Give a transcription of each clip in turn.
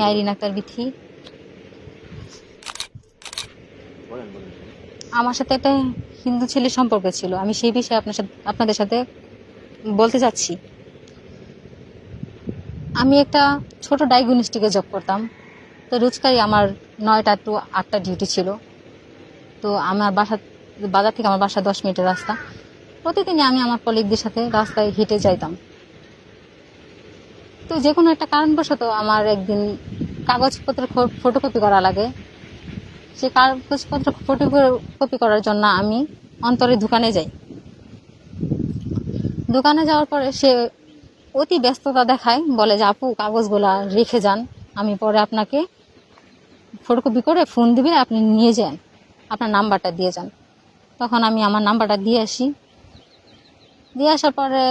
আমি আইরিন আক্তার বিথি। আমার সাথে একটা হিন্দু ছেলের সম্পর্ক ছিল। আমি সেই বিষয়ে আপনার সাথে আপনাদের সাথে বলতে চাচ্ছি। আমি একটা ছোট ডায়াগনস্টিকে জব করতাম। তো রোজকারই আমার নয়টা টু আটটা ডিউটি ছিল। তো আমার বাসা বাজার থেকে আমার বাসা দশ মিনিটের রাস্তা। প্রতিদিনই আমি আমার কলিগদের সাথে রাস্তায় হেঁটে যাইতাম। তো যে কোনো একটা কারণবশত আমার একদিন কাগজপত্র ফটোকপি করা লাগে। সে কাগজপত্র ফটোকপি করার জন্য আমি অন্তরে দোকানে যাই। দোকানে যাওয়ার পরে সে অতি ব্যস্ততা দেখায়, বলে যে, আপু, কাগজগুলা রেখে যান। আমি পরে আপনাকে ফটোকপি করে ফোন দিবে, আপনি নিয়ে যান। আপনার নাম্বারটা দিয়ে যান। তখন আমি আমার নাম্বারটা দিয়ে আসি। দিয়ে আসার পরে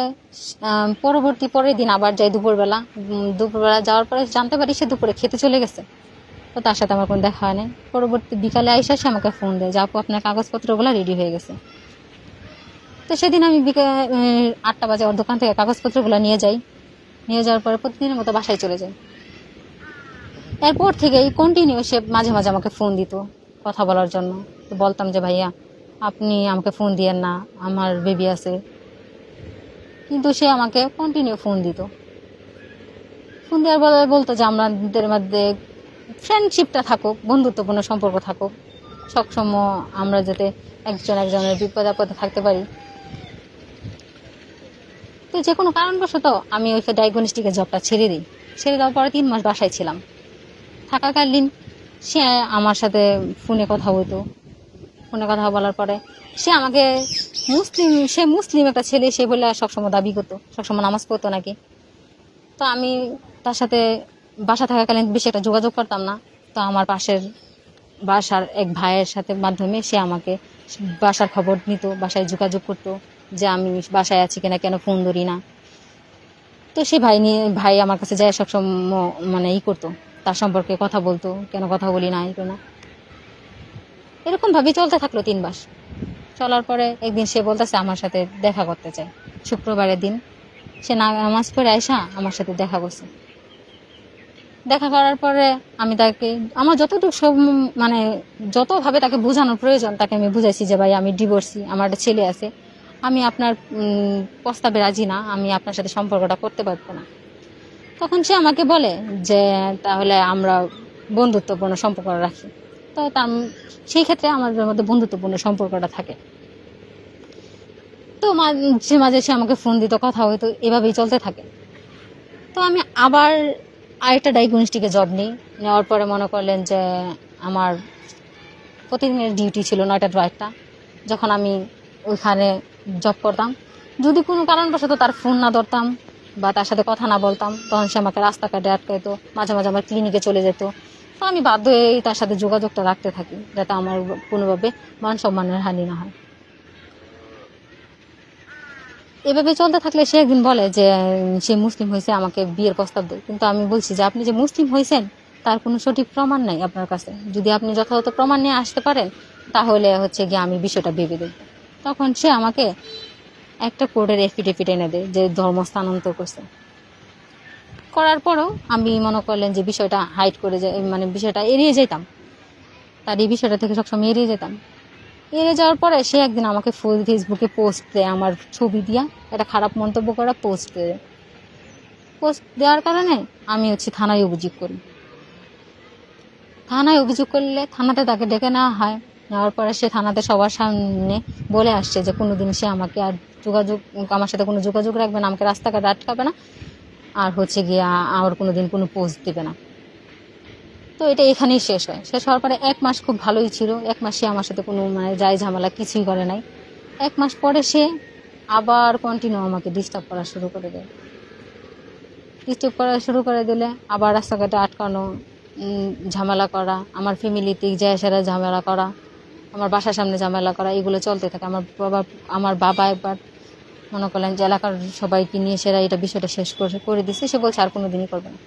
পরবর্তী পরের দিন আবার যাই দুপুরবেলা। দুপুরবেলা যাওয়ার পরে জানতে পারি সে দুপুরে খেতে চলে গেছে। তো তার সাথে আমার কোনো দেখা হয় নাই। পরবর্তী বিকালে আইসা সে আমাকে ফোন দেয় যে, আপু, আপনার কাগজপত্রগুলো রেডি হয়ে গেছে। তো সেদিন আমি বিকেল আটটা বাজে ওর দোকান থেকে কাগজপত্রগুলো নিয়ে যাই। নিয়ে যাওয়ার পরে প্রতিদিনের মতো বাসায় চলে যাই। এরপর থেকেই কন্টিনিউ সে মাঝে মাঝে আমাকে ফোন দিত কথা বলার জন্য। তো বলতাম যে, ভাইয়া, আপনি আমাকে ফোন দিয়েন না। আমার বেবি আছে। কিন্তু সে আমাকে কন্টিনিউ ফোন দিত। ফোন দেওয়ার বলে বলতো যে আমাদের মধ্যে ফ্রেন্ডশিপটা থাকুক, বন্ধুত্বপূর্ণ সম্পর্ক থাকুক। সবসময় আমরা যাতে একজন একজনের বিপদ আপদে থাকতে পারি। তো যে কোনো কারণবশত আমি ওই ডায়াগনস্টিকের জবটা ছেড়ে দিই। ছেড়ে দেওয়ার পরে তিন মাস বাসায় ছিলাম। থাকাকালীন সে আমার সাথে ফোনে কথা বলতো। ফোনে কথা বলার পরে সে আমাকে মুসলিম, সে মুসলিম একটা ছেলে, সে বলে সবসময় দাবি করতো, সবসময় নামাজ পড়তো নাকি। তো আমি তার সাথে বাসা থাকাকালীন বেশি একটা যোগাযোগ করতাম না। তো আমার পাশের বাসার এক ভাইয়ের সাথে মাধ্যমে সে আমাকে বাসার খবর নিত, বাসায় যোগাযোগ করতো যে আমি বাসায় আছি কিনা, কেন ফোন ধরি না। তো সে ভাই নিয়ে, ভাই আমার কাছে যায় সবসময় মানে ই করতো, তার সম্পর্কে কথা বলতো, কেন কথা বলি না এই না। এরকম ভাবে চলতে থাকল তিন মাস। চলার পরে একদিন সে বলতেছে আমার সাথে দেখা করতে চায়। শুক্রবারের দিন সে নামাজ পড়ে আয়সা আমার সাথে দেখা করছে। দেখা করার পরে আমি তাকে আমার যতটুকু সব মানে যতভাবে তাকে বোঝানোর প্রয়োজন, তাকে আমি বুঝাইছি যে, ভাই, আমি ডিভোর্সি আমার একটা ছেলে আছে। আমি আপনার প্রস্তাবে রাজি না। আমি আপনার সাথে সম্পর্কটা করতে পারব না। তখন সে আমাকে বলে যে, তাহলে আমরা বন্ধুত্বপূর্ণ সম্পর্ক রাখি। তো তার সেই ক্ষেত্রে আমাদের মধ্যে বন্ধুত্বপূর্ণ সম্পর্কটা থাকে। তো মাঝে মাঝে সে আমাকে ফোন দিত, কথা হয়তো এভাবেই চলতে থাকে। তো আমি আবার আরেকটা ডায়াগনস্টিকে জব নিই। নেওয়ার পরে মনে করলেন যে আমার প্রতিদিনের ডিউটি ছিল নয়টা টু একটা যখন আমি ওইখানে জব করতাম, যদি কোনো কারণবশত তার ফোন না ধরতাম বা তার সাথে কথা না বলতাম, তখন সে আমাকে রাস্তাঘাটে আটকাইতো, মাঝে মাঝে আমার ক্লিনিকে চলে যেত। তো আমি বাধ্য হয়েই তার সাথে যোগাযোগটা রাখতে থাকি, যাতে আমার কোনোভাবে মান সম্মানের হানি না হয়। এভাবে চলতে থাকলে সে একদিন বলে যে সে মুসলিম হয়েছে, আমাকে বিয়ের প্রস্তাব দেয়। কিন্তু আমি বলছি যে, আপনি যে মুসলিম হয়েছেন, তার কোনো সঠিক প্রমাণ নাই আপনার কাছে। যদি আপনি যথাযথ প্রমাণ নিয়ে আসতে পারেন, তাহলে হচ্ছে গিয়ে আমি বিষয়টা ভেবে দেখব। তখন সে আমাকে একটা কোর্টের এফিডেভিট এনে দেয় যে ধর্ম স্থানান্তর করছে। করার পরও আমি মনে করলেন যে বিষয়টা হাইড করে যাই মানে বিষয়টা এড়িয়ে যেতাম। তার এই বিষয়টা থেকে সবসময় এড়িয়ে যেতাম। এড়িয়ে যাওয়ার পরে সে একদিন আমাকে ফুল ফেসবুকে পোস্ট দেয়, আমার ছবি দিয়া একটা খারাপ মন্তব্য করা পোস্ট দেয়। পোস্ট দেওয়ার কারণে আমি হচ্ছে থানায় অভিযোগ করি। থানায় অভিযোগ করলে থানাতে তাকে ডেকে নেওয়া হয়। নেওয়ার পরে সে থানাতে সবার সামনে বলে আসছে যে কোনোদিন সে আমাকে আর যোগাযোগ, আমার সাথে কোনো যোগাযোগ রাখবে না, আমাকে রাস্তাঘাটে আটকাবে না। আর হচ্ছে গিয়ে আমার কোনো দিন কোনো পোস্ট দেবে না। তো এটা এখানেই শেষ হয়। শেষ হওয়ার পরে এক মাস খুব ভালোই ছিল। এক মাস আমার সাথে কোনো মানে যাই ঝামেলা কিছুই করে নাই। এক মাস পরে সে আবার কন্টিনিউ আমাকে ডিস্টার্ব করা শুরু করে দেয়। ডিস্টার্ব করা শুরু করে দিলে আবার রাস্তাঘাটে আটকানো ঝামেলা করা, আমার ফ্যামিলিতে যায় সেরা ঝামেলা করা, আমার বাসার সামনে ঝামেলা করা, এগুলো চলতে থাকে। আমার বাবা আমার বাবা একবার মনে করলেন যে এলাকার সবাইকে নিয়ে সেরা এটা বিষয়টা শেষ করে করে দিছে। সে বলছে, আর কোনো দিনই করবে না।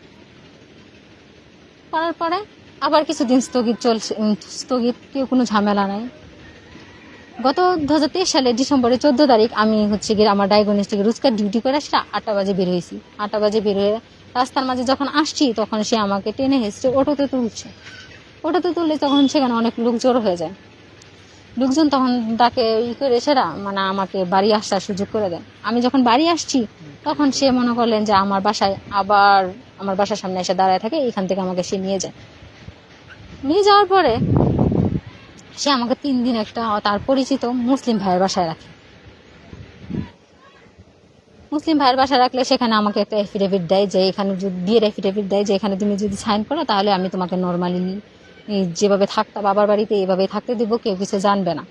করার পরে আবার কিছুদিন স্থগিত চলছে স্থগিত, কেউ কোনো ঝামেলা নাই। গত দু হাজার তেইশ সালের ডিসেম্বরের চোদ্দ তারিখ আমি হচ্ছে গিয়ে আমার ডায়াগনস্টিক রোজকার ডিউটি করে সেটা আটটা বাজে বের হয়েছি। আটটা বাজে বের হয়ে রাস্তার মাঝে যখন আসছি, তখন সে আমাকে টেনে হেসছে অটোতে তুলছে। অটোতে তুললে তখন সেখানে অনেক লোক জড়ো হয়ে যায়। লোকজন তখন তাকে ই করে, সেরা মানে আমাকে বাড়ি আসার সুযোগ করে দেয় আমি যখন বাড়ি আসছি, তখন সে মনে করলেন যে আমার বাসায় আবার আমার বাসার সামনে এসে দাঁড়ায় থাকে, এখান থেকে আমাকে সে নিয়ে যায়। নিয়ে যাওয়ার পরে সে আমাকে তিন দিন একটা তার পরিচিত মুসলিম ভাইয়ের বাসায় রাখে। মুসলিম ভাইয়ের বাসায় রাখলে সেখানে আমাকে একটা এফিডেভিট দেয় যে এখানে বিয়ের এফিডেভিট দেয় যে এখানে তুমি যদি সাইন করো, তাহলে আমি তোমাকে নর্মালি যেভাবে থাকতা বাবার বাড়িতে এভাবে থাকতে দিব, কেউ কিছু জানবে না।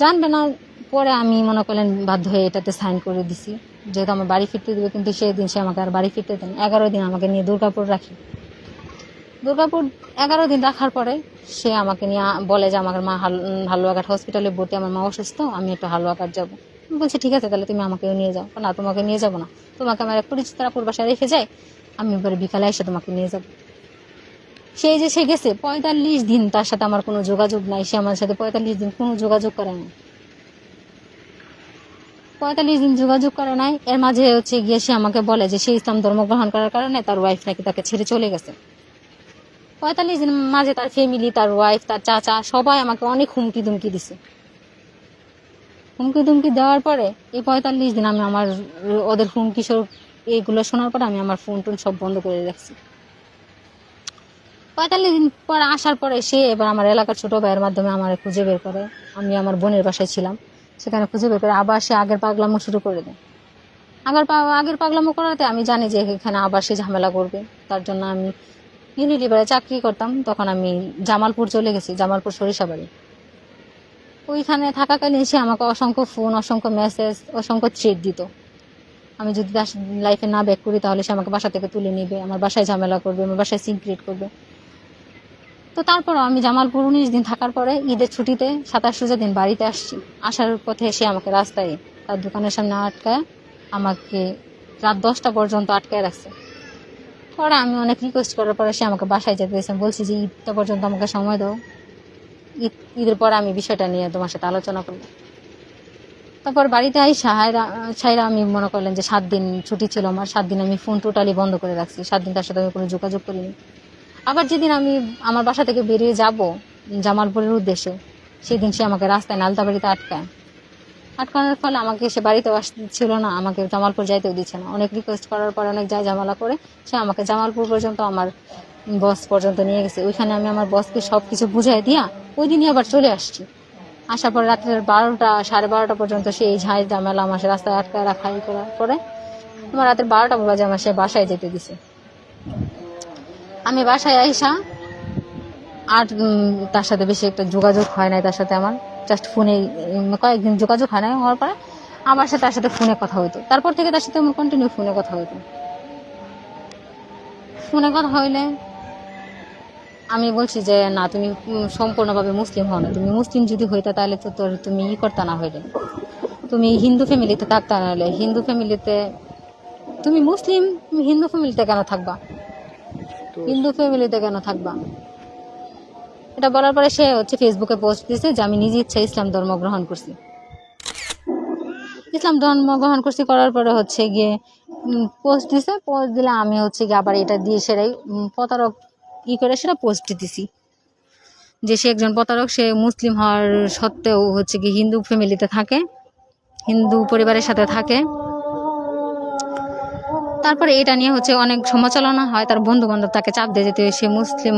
জানবে না, পরে আমি মনে করলেন বাধ্য হয়ে এটাতে সাইন করে দিছি। যেহেতু আমার বাড়ি ফিরতে দেবে, কিন্তু সেই দিন সে আমাকে আর বাড়ি ফিরতে দেন এগারো দিন আমাকে নিয়ে দুর্গাপুর রাখি। দুর্গাপুর এগারো দিন রাখার পরে সে আমাকে নিয়ে বলে যে, আমার মা হাল, হালুয়াঘাট হসপিটালে ভর্তি, আমার মা অসুস্থ, আমি একটু হালুয়াঘাট যাব। বলছি, ঠিক আছে, তাহলে তুমি আমাকেও নিয়ে যাও। না, তোমাকে নিয়ে যাব না। তোমাকে আমার এক পরিচিত রেখে যাই, আমি এবারে বিকালে এসে তোমাকে নিয়ে যাব। সেই যে সে গেছে, পঁয়তাল্লিশ দিন তার সাথে আমার কোনো যোগাযোগ নাই, সে আমার সাথে পঁয়তাল্লিশ দিন কোনো যোগাযোগ করে নাই। পঁয়তাল্লিশ দিন যোগাযোগ করে নাই, এর মাঝে হচ্ছে গিয়ে সে আমাকে বলে যে সে ইসলাম ধর্ম গ্রহণ করার কারণে তার ওয়াইফ নাকি তাকে ছেড়ে চলে গেছে। পঁয়তাল্লিশ দিন মাঝে তার ফ্যামিলি তার ওয়াইফ তার চাচা সবাই আমাকে অনেক হুমকি দুমকি দিছে। হুমকি দুমকি দেওয়ার পরে এই পঁয়তাল্লিশ দিন আমি আমার ওদের হুমকি স্বরূপ এইগুলো শোনার পরে আমি আমার ফোন টোন সব বন্ধ করে রাখছি। পঁয়তাল্লিশ দিন পর আসার পরে সে এবার আমার এলাকার ছোট ভাইয়ের মাধ্যমে আমার খুঁজে বের করে। আমি আমার বোনের বাসায় ছিলাম। সেখানে খুঁজে বের করে আবার সে আগের পাগলামো শুরু করে দেয়। আগের পা আগের পাগলামো করাতে আমি জানি যে এখানে আবার সে ঝামেলা করবে। তার জন্য আমি ইউনিলিভারে চাকরি করতাম। তখন আমি জামালপুর চলে গেছি, জামালপুর সরিষাবাড়ি ওইখানে থাকাকালীন সে আমাকে অসংখ্য ফোন অসংখ্য মেসেজ অসংখ্য থ্রেড দিত। আমি যদি লাইফে না ব্যাক করি তাহলে সে আমাকে বাসা থেকে তুলে নেবে। আমার বাসায় ঝামেলা করবে, আমার বাসায় সিন ক্রিয়েট করবে। তো তারপর আমি জামালপুর উনিশ দিন থাকার পরে ঈদের ছুটিতে সাতাশ সুজা দিন বাড়িতে আসছি। আসার পথে সে আমাকে রাস্তায় তার দোকানের সামনে আটকায় আমাকে রাত দশটা পর্যন্ত আটকায় রাখছে। পরে আমি অনেক রিকোয়েস্ট করার পরে সে আমাকে বাসায় যেতে দিয়েছে। বলছি যে ঈদটা পর্যন্ত আমাকে সময় দাও। ঈদ, ঈদের পরে আমি বিষয়টা নিয়ে তোমার সাথে আলোচনা করব। তারপর বাড়িতে আই সাহায়রা সাইরা আমি মনে করলেন যে সাত দিন ছুটি ছিল আমার। সাত দিন আমি ফোন টোটালি বন্ধ করে রাখছি। সাত দিন তার সাথে আমি কোনো যোগাযোগ করিনি। আবার যেদিন আমি আমার বাসা থেকে বেরিয়ে যাব জামালপুরের উদ্দেশ্যে, সেদিন সে আমাকে রাস্তায় নালতাবাড়িতে আটকায়। আটকানোর ফলে আমাকে সে বাড়িতেও আসছিল না, আমাকে জামালপুর যাইতেও দিচ্ছে না। অনেক রিকোয়েস্ট করার পর, অনেক যায় ঝামেলা করে, সে আমাকে জামালপুর পর্যন্ত, আমার বস পর্যন্ত নিয়ে গেছে। ওইখানে আমি আমার বসকে সব কিছু বুঝাই দিয়া ওই দিনই আবার চলে আসছি। আসার পর রাত্রের বারোটা, সাড়ে বারোটা পর্যন্ত সেই ঝাঁই জামেলা আমার সে রাস্তায় আটকায় রাখা, ই করার পরে, আমার রাতের বারোটা বাজে আমার সে বাসায় যেতে দিছে। আমি বাসায় আইসা আর তার সাথে বেশি একটা যোগাযোগ হয় নাই তার সাথে আমার। জাস্ট ফোনে কয়েকদিন যোগাযোগ হয় নাই, হওয়ার পরে আমার সাথে, তার সাথে ফোনে কথা হইতো। তারপর থেকে তার সাথে আমার কন্টিনিউ ফোনে কথা হইতো। ফোনে কথা হইলে আমি বলছি যে, না, তুমি সম্পূর্ণভাবে মুসলিম হও না। তুমি মুসলিম যদি হইতা তাহলে তো তোর, তুমি ই করতা না হইলে। তুমি হিন্দু ফ্যামিলিতে থাকতা না হলে হিন্দু ফ্যামিলিতে তুমি মুসলিম হিন্দু ফ্যামিলিতে কেন থাকবা? হিন্দু ফ্যামিলিতে কেন থাকবা? এটা বলার পরে সে হচ্ছে ফেসবুকে পোস্ট দিয়েছে যে, আমি নিজে ইচ্ছা ইসলাম ধর্ম গ্রহণ করছি। ইসলাম ধর্ম গ্রহণ করছি করার পরে হচ্ছে গিয়ে পোস্ট দিছে। পোস্ট দিলে আমি হচ্ছে গিয়ে আবার এটা দিয়ে সেটাই প্রতারক ই করে সেটা পোস্ট দিছি যে সে একজন প্রতারক, সে মুসলিম হওয়ার সত্ত্বেও হচ্ছে কি হিন্দু ফ্যামিলিতে থাকে, হিন্দু পরিবারের সাথে থাকে। তারপরে এটা নিয়ে হচ্ছে অনেক সমালোচনা হয়, তার বন্ধু বান্ধব তাকে চাপ দিয়ে যেতে সে মুসলিম।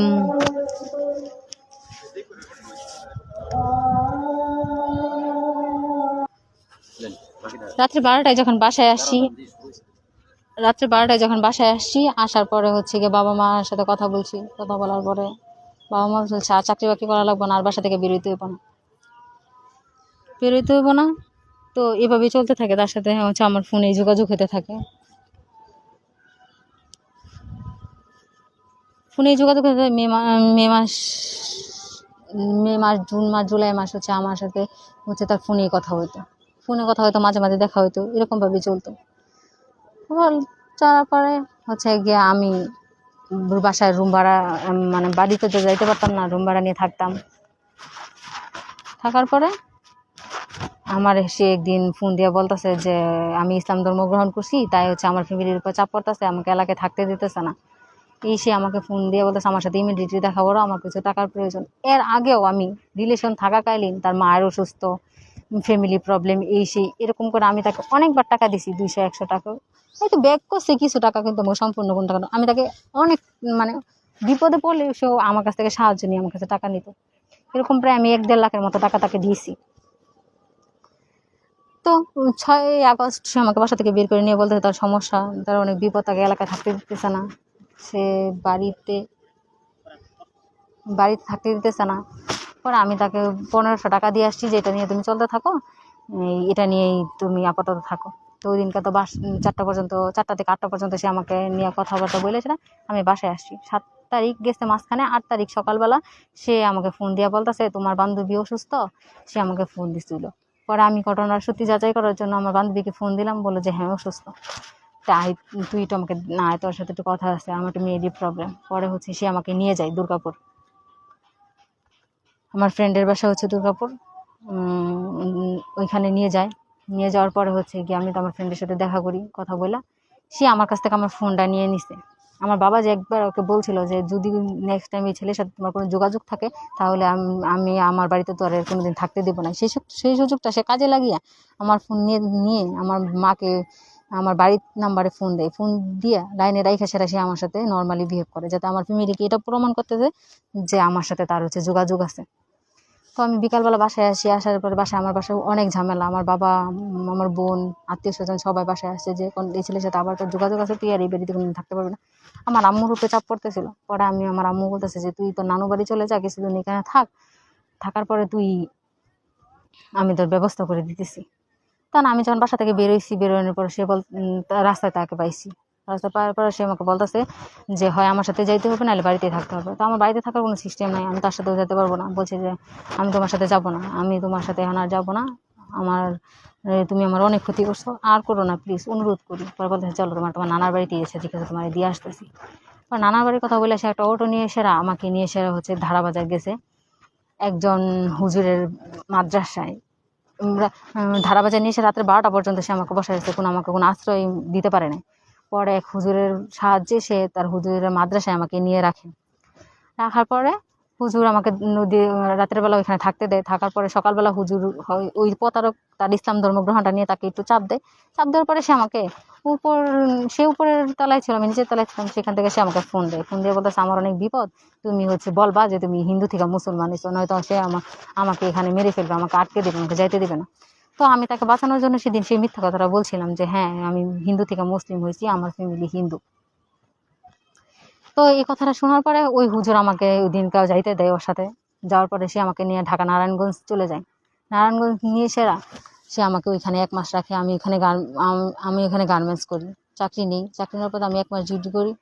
রাত্রি বারোটায় যখন বাসায় আসি, রাত্রি বারোটায় যখন বাসায় আসছি আসার পরে হচ্ছে গিয়ে বাবা মার সাথে কথা বলছি, কথা বলার পরে বাবা মা বলছে, আর চাকরি বাকরি করা লাগবে না, আর বাসা থেকে বেরোইতে হইব না। বেরোইতে হইব না? তো এভাবেই চলতে থাকে, তার সাথে হচ্ছে আমার ফোনে যোগাযোগ হতে থাকে। ফোনে যোগাযোগ মে মা- মাস, মে মাস, জুন মাস, জুলাই মাস হচ্ছে আমার সাথে হচ্ছে তার ফোনেই কথা হতো। ফোনে কথা হতো, মাঝে মাঝে দেখা হতো, এরকমভাবেই চলতো। চলার পরে হচ্ছে গিয়ে আমি বাসায় রুম ভাড়া মানে বাড়িতে তো যাইতে পারতাম না রুম ভাড়া নিয়ে থাকতাম। থাকার পরে আমার সে একদিন ফোন দিয়ে বলতেছে যে, আমি ইসলাম ধর্ম গ্রহণ করছি, তাই হচ্ছে আমার ফ্যামিলির উপর চাপ পড়তেছে, আমাকে এলাকায় থাকতে দিতেছে না। এই সে আমাকে ফোন দিয়ে বলতেছে, আমার সাথে ইমিডিয়েটলি দেখা করো আমার কিছু টাকার প্রয়োজন। এর আগেও আমি রিলেশন থাকাকালীন তার মায়ের অসুস্থ ফ্যামিলি প্রবলেম এই সেই, এরকম করে আমি তাকে অনেকবার টাকা দিছি দুইশো, একশো টাকা। হয়তো ব্যাক করছে কিছু টাকা, কিন্তু আমার সম্পূর্ণ কোন টাকা আমি তাকে অনেক মানে বিপদে পড়লে সেও আমার কাছ থেকে সাহায্য নিয়ে আমার কাছে টাকা নিত। এরকম প্রায় আমি এক দেড় লাখের মতো টাকা তাকে দিয়েছি। তো ছয় আগস্ট সে আমাকে বাসা থেকে বের করে নিয়ে বলতে তার সমস্যা, তার অনেক বিপদ, তাকে এলাকায় থাকতে দিতেছে না। সে বাড়িতে বাড়িতে থাকতে দিতেছে না। পরে আমি তাকে পনেরোশো টাকা দিয়ে আসছি যে এটা নিয়ে তুমি চলতে থাকো এটা নিয়েই তুমি আপাতত থাকো। তো ওই দিনকে তো বাস, চারটা পর্যন্ত, চারটা থেকে আটটা পর্যন্ত সে আমাকে নিয়ে কথাবার্তা বলেছিল। আমি বাসায় আসছি। সাত তারিখ গেছে মাঝখানে, আট তারিখ সকালবেলা সে আমাকে ফোন দিয়ে বলতেছে, তোমার বান্ধবী অসুস্থ? সে আমাকে ফোন দিছিল। পরে আমি ঘটনার সত্যি যাচাই করার জন্য আমার বান্ধবীকে ফোন দিলাম, বলল যে হ্যাঁ অসুস্থ। তাই তুই তো আমাকে, না, তোর সাথে একটু কথা আছে, আমার একটু মেয়েরই প্রবলেম পরে হচ্ছে সে আমাকে নিয়ে যায় দুর্গাপুর। আমার ফ্রেন্ডের বাসা হচ্ছে দুর্গাপুর। ওইখানে নিয়ে যায়। নিয়ে যাওয়ার পরে হচ্ছে গিয়ে আমি তো আমার ফ্রেন্ডের সাথে দেখা করি, কথা বলা। সে আমার কাছ থেকে আমার ফোনটা নিয়ে নিছে। আমার বাবা যে একবার ওকে বলছিল যে, যদি নেক্সট টাইম এই ছেলের সাথে তোমার কোনো যোগাযোগ থাকে, তাহলে আমি আমার বাড়িতে তো আর এর কোনোদিন থাকতে দেবো না। সেই সেই সুযোগটা সে কাজে লাগিয়ে আমার ফোন নিয়ে নিয়ে আমার মাকে আমার বাড়ির নাম্বারে ফোন দেয়। ফোন দিয়ে লাইনে রাইখা সেরা সে আমার সাথে নর্মালি বিহেভ করে, যাতে আমার ফ্যামিলিকে এটা প্রমাণ করতে দেয় যে আমার সাথে তার হচ্ছে যোগাযোগ আছে। তো আমি বিকালবেলা বাসায় আসি, আসার পরে বাসায় আমার বাসায় অনেক ঝামেলা। আমার বাবা, আমার বোন, আত্মীয় স্বজন সবাই বাসায় আসছে যে, কোন এই ছেলের সাথে আবার তোর যোগাযোগ আছে? তুই আর এই বাড়িতে কোনোদিন থাকতে পারবে না? আমার আম্মুর উপরে চাপ পড়তেছিল। পরে আমি, আমার আম্মু বলতেছে যে, তুই তোর নানু বাড়ি চলে যা, কিছুদিন এখানে থাক। থাকার পরে তুই, আমি তোর ব্যবস্থা করে দিতেছি। তখন আমি যখন বাসা থেকে বেরোইছি বেরোনোর পর সে বল রাস্তায় তাকে পাইছি। রাস্তায় পাওয়ার পরে সে আমাকে বলতেছে যে, হয়, আমার সাথে যাইতে হবে, নাহলে বাড়িতেই থাকতে হবে। তো আমার বাড়িতে থাকার কোনো সিস্টেম নাই, আমি তার সাথেও যেতে পারব না। বলছে যে, আমি তোমার সাথে যাব না, আমি তোমার সাথে এখন আর যাব না। আমার তুমি আমার অনেক ক্ষতি করছ, আর করো না প্লিজ অনুরোধ করি। পরে বলতে চলো, তোমার তোমার নানার বাড়িতে এসে ঠিক আছে, তোমার দিয়ে আসতেছি। পর নানার বাড়ির কথা বলে সে একটা অটো নিয়ে এসেরা আমাকে নিয়ে এসে হচ্ছে ধারাবাজার গেছে। একজন হুজুরের মাদ্রাসায়। আমরা, ধারা বাজার নিয়ে এসে রাত্রে বারোটা পর্যন্ত সে আমাকে বসে আছে কোনো আমাকে কোনো আশ্রয় দিতে পারে না পরে এক হুজুরের সাহায্যে সে তার হুজুরের মাদ্রাসায় আমাকে নিয়ে রাখে। রাখার পরে হুজুর আমাকে নদী রাতের বেলা ওইখানে থাকতে দেয়। থাকার পরে সকালবেলা হুজুর ওই প্রতারক তার ইসলাম ধর্মগ্রহণটা নিয়ে তাকে একটু চাপ দেয়। চাপ দেওয়ার পরে সে আমাকে উপর, সে উপরের তলায় ছিল, আমি নিচের তলায় ছিলাম, সেখান থেকে সে আমাকে ফোন দেয়। ফোন দিয়ে বলতেছে, আমার অনেক বিপদ, তুমি হচ্ছে বলবা যে তুমি হিন্দু থেকে মুসলমান হয়েছো নয়তো সে আমা- আমাকে এখানে মেরে ফেলবে, আমাকে আটকে দেবে, আমাকে যাইতে দেবে না। তো আমি তাকে বাঁচানোর জন্য সেদিন সেই মিথ্যা কথাটা বলছিলাম যে হ্যাঁ আমি হিন্দু থেকে মুসলিম হয়েছি, আমার ফ্যামিলি হিন্দু। তো এই কথাটা শোনার পরে ওই হুজুর আমাকে ওই দিনকাও যাইতে দেয় ওর সাথে। যাওয়ার পরে সে আমাকে নিয়ে ঢাকা নারায়ণগঞ্জ চলে যায়। নারায়ণগঞ্জ নিয়ে সেরা সে আমাকে ওইখানে এক মাস রাখে, আমি এখানে গার আমি এখানে গার্মেন্টস করি। চাকরি নেই, চাকরি নেওয়ার পর আমি এক মাস ডিউটি করি।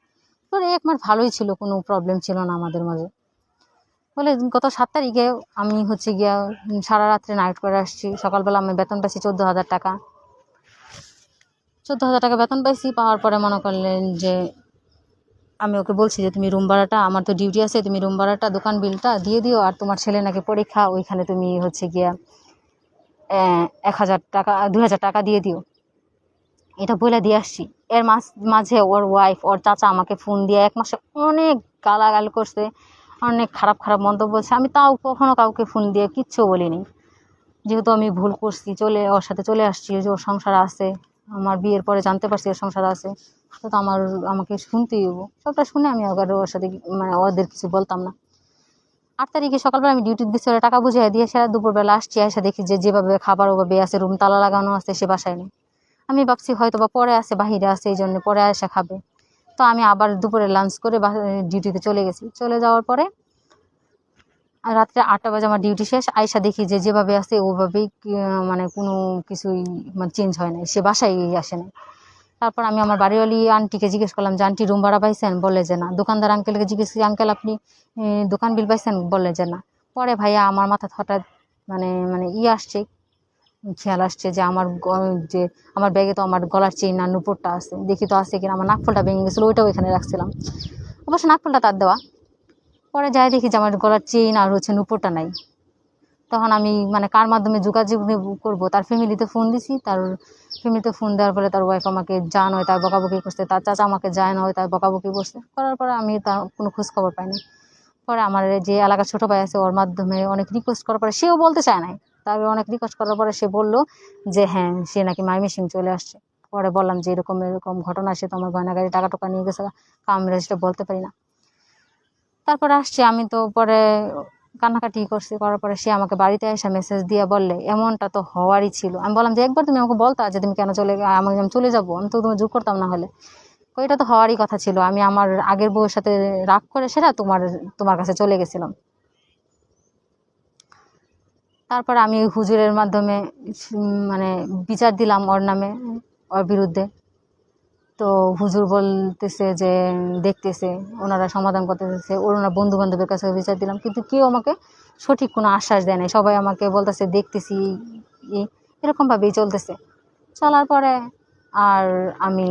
পরে এক মাস ভালোই ছিল, কোনো প্রবলেম ছিল না আমাদের মাঝে। বলে, গত সাত তারিখে আমি হচ্ছে গিয়া সারা রাত্রে নাইট করে আসছি। সকালবেলা আমি বেতন পাইছি চোদ্দ হাজার টাকা। চোদ্দ হাজার টাকা বেতন পাইছি, পাওয়ার পরে মনে করলেন যে, আমি ওকে বলছি যে, তুমি রুম ভাড়াটা, আমার তো ডিউটি আছে, তুমি রুম ভাড়াটা, দোকান বিলটা দিয়ে দিও, আর তোমার ছেলে নাকি পরীক্ষা, ওইখানে তুমি হচ্ছে গিয়া এক হাজার টাকা দু হাজার টাকা দিয়ে দিও। এটা বলে দিয়ে আসছি। এর মাঝ, মাঝে ওর ওয়াইফ ওর চাচা আমাকে ফোন দিয়ে এক মাসে অনেক গালাগাল করছে, অনেক খারাপ খারাপ মন্তব্য বলছে। আমি তাও কখনো কাউকে ফোন দিয়ে কিচ্ছু বলিনি। যেহেতু আমি ভুল করছি, চলে, ওর সাথে চলে আসছি, যে ওর সংসার আছে, আমার বিয়ের পরে জানতে পারছি ওর সংসার আছে তো আমার, আমাকে শুনতেই হব সবটা শুনে আমি আবার ওর সাথে মানে ওদের কিছু বলতাম না। আট তারিখে সকালবেলা আমি ডিউটি দিচ্ছি ওরা টাকা বুঝিয়ে দিয়ে সে দুপুরবেলা আসছি, এসে দেখি যে যেভাবে খাবার ওভাবে আছে রুম তালা লাগানো আছে, সে বাসায় নেই। আমি ভাবছি হয়তো বা পরে আসে বাহিরে আসে এই জন্য পরে এসে খাবে। তো আমি আবার দুপুরে লাঞ্চ করে ডিউটিতে চলে গেছি। চলে যাওয়ার পরে রাত্রে আটটা বাজে আমার ডিউটি শেষ আয়সা দেখি যে যেভাবে আসে ওভাবেই মানে কোনো কিছুই মানে চেঞ্জ হয় নাই। সে বাসায় আসে নাই। তারপর আমি আমার বাড়িওয়ালি আন্টিকে জিজ্ঞেস করলাম, যে আন্টি রুম ভাড়া পাইছেন? বলে যে না। দোকানদার আঙ্কেলকে জিজ্ঞেস করি আঙ্কেল আপনি দোকান বিল পাইছেন? বলে যে না। পরে ভাইয়া আমার মাথা হঠাৎ মানে মানে ই আসছে, খেয়াল আসছে যে আমার যে আমার ব্যাগে তো আমার গলার চেইন আর নুপুরটা আছে। দেখি তো আছে কিনা, আমার নাকফুলটা ভেঙে গেছিল, ওইটাও এখানে রাখছিলাম। অবশ্য নাকফুলটা তার দেওয়া। পরে যাই দেখি যে আমার গলার চেইন আর হচ্ছে নুপুরটা নাই। তখন আমি মানে কার মাধ্যমে যোগাযোগ করব? তার ফ্যামিলিতে ফোন দিছি, তার ফ্যামিলিতে ফোন দেওয়ার পরে তার ওয়াইফ আমাকে জান হয়, তার বকাবকি করছে, তার চাচা আমাকে যায় না হয়, তার বকাবকি করছে। করার পরে আমি তার কোনো খোঁজ খবর পাইনি পরে আমার যে এলাকার ছোটো ভাই আছে, ওর মাধ্যমে অনেক রিকোয়েস্ট করার পরে সেও বলতে চায় নাই। তারপরে অনেক রিকোয়েস্ট করার পরে সে বলল যে হ্যাঁ সে নাকি মাইমিসিং চলে আসছে। পরে বললাম যে, এরকম এরকম ঘটনা, সে তো আমার গয়না গাড়ি টাকা টাকা নিয়ে গেছে, আমরা সেটা বলতে পারি না। তারপরে আসছি আমি তো পরে কান্নাকাটি করছি, করার পরে সে আমাকে বাড়িতে এসে মেসেজ দিয়ে বললে, এমনটা তো হওয়ারই ছিল। আমি বললাম যে, একবার তুমি আমাকে বলতা যে, তুমি কেন চলে আমাকে আমি চলে যাব, আমি তো তুমি যোগ করতাম না হলে। এটা তো হওয়ারই কথা ছিল। আমি আমার আগের বউয়ের সাথে রাগ করে সেটা তোমার তোমার কাছে চলে গেছিলাম। তারপর আমি হুজুরের মাধ্যমে মানে বিচার দিলাম ওর নামে, ওর বিরুদ্ধে। তো হুজুর বলতেছে যে দেখতেছে ওনারা সমাধান করতেছে ওনার বন্ধু বান্ধবের কাছে বিচার দিলাম কিন্তু কেউ আমাকে সঠিক কোনো আশ্বাস দেয় নাই। সবাই আমাকে বলতেছে দেখতেছি এরকমভাবেই চলতেছে। চলার পরে আর আমি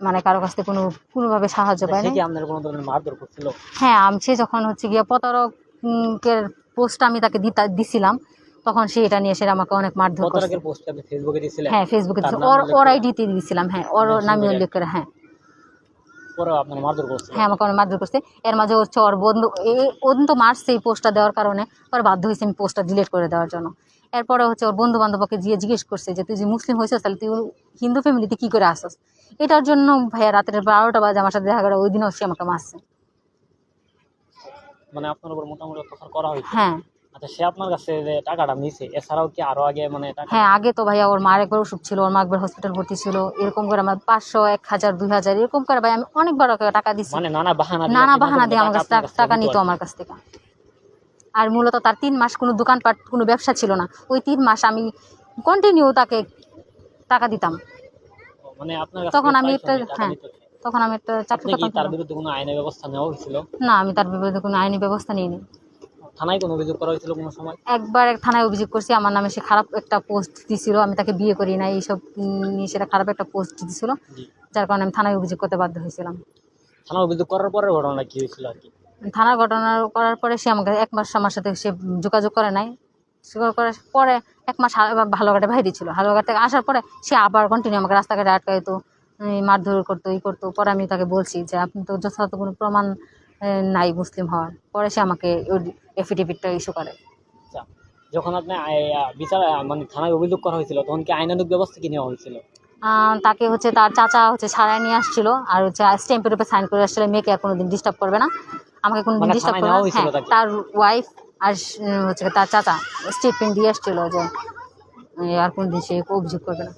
মানে কারও কাছ থেকে কোনো কোনোভাবে সাহায্য পাই সে না কি আপনার কোনো ধরনের মারধর করছিল? হ্যাঁ আমি সে যখন হচ্ছে গিয়ে প্রতারকের পোস্ট আমি তাকে দিতা দিছিলাম তখন সে এটা নিয়ে সে আমাকে অনেক মারধর করছে। হ্যাঁ ফেসবুকে ওর ওর? আইডিতে দিয়েছিলাম হ্যাঁ ওর মেনশন নামে উল্লেখ করে হ্যাঁ। হ্যাঁ আমাকে অনেক মারধর করছে। এর মাঝে হচ্ছে ওর বন্ধু ওদিন তো মারছে এই পোস্টটা দেওয়ার কারণে। পরে বাধ্য হয়েছে আমি পোস্টটা ডিলিট করে দেওয়ার জন্য। এরপরে হচ্ছে ওর বন্ধু বান্ধবকে গিয়ে জিজ্ঞেস করছে যে তুই যে মুসলিম হয়েছিস তাহলে তুই হিন্দু ফ্যামিলিতে কী করে আসস? এটার জন্য ভাইয়া রাতের বারোটা বাজে আমার সাথে দেখা করে ওই দিনও সে আমাকে মারছে। মানে আপনার উপর মোটামুটি অত্যাচার করা হয়েছে। হ্যাঁ। আচ্ছা সে আপনার কাছে যে টাকাটা নিছে এছাড়াও কি আরও আগে মানে টাকা হ্যাঁ আগে তো ভাইয়া ওর মার একবার অসুখ ছিল ওর মা একবার হসপিটাল ভর্তি ছিল এরকম করে আমার পাঁচশো এক হাজার দুই হাজার এরকম করে ভাই আমি অনেকবার ওকে টাকা দিচ্ছি মানে নানা বাহানা নানা বাহানা দিয়ে আমার কাছে টাকা- নিত আমার কাছ থেকে। আর মূলত তার তিন মাস কোনো দোকানপাট কোনো ব্যবসা ছিল না। ওই তিন মাস আমি কন্টিনিউ তাকে টাকা দিতাম। মানে আপনার তখন আমি একটা- হ্যাঁ, তখন আমি একটা চাকরি করতাম তার বিরুদ্ধে কোনো আইনি ব্যবস্থা নেওয়া হয়েছিল? না আমি তার বিরুদ্ধে কোনো আইনি ব্যবস্থা নিইনি। থানায় কোনো অভিযোগ করা হয়েছিল কোনো সময়? একবার এক থানায় অভিযোগ করছি আমার নামে সে খারাপ একটা পোস্ট দিছিল আমি তাকে বিয়ে করি না এইসব নিয়ে সেটা খারাপ একটা পোস্ট দিছিল যার কারণে আমি থানায় অভিযোগ করতে বাধ্য হয়েছিলাম। থানায় অভিযোগ করার পরে ঘটনা কি হয়েছিল আর কি? থানার ঘটনা করার পরে সে আমাকে এক মাস আমার সাথে সে যোগাযোগ করে নাই। করার পরে এক মাস ভালোঘাটে ভাই দিচ্ছিল হালুয়াঘাট থেকে আসার পরে সে আবার কন্টিনিউ আমাকে রাস্তাঘাটে আটকাইতো মারধর করতো ই করতো। পরে আমি তাকে বলছি যে আপনি তো যথাযথ কোনো প্রমাণ নাই মুসলিম হওয়ার। পরে সে আমাকে এফিডেভিটটা ইস্যু করে। আচ্ছা যখন আপনি বিচার মানে থানায় অভিযোগ করা হয়েছিল তখন কি আইনানুগ ব্যবস্থা কি নেওয়া হয়েছিল? তাকে হচ্ছে তার চাচা হচ্ছে ছাড়াই নিয়ে আসছিল আর হচ্ছে স্ট্যাম্পের উপরে সাইন করে আসছিল মেয়েকে আর কোনোদিন ডিস্টার্ব করবে না। আমাকে কোনোদিন মানে ডিস্টার্ব করবে না। হ্যাঁ তার ওয়াইফ আর হচ্ছে তার চাচা স্টেটমেন্ট দিয়ে আসছিল যে আর কোনোদিন সে অভিযোগ করবে না।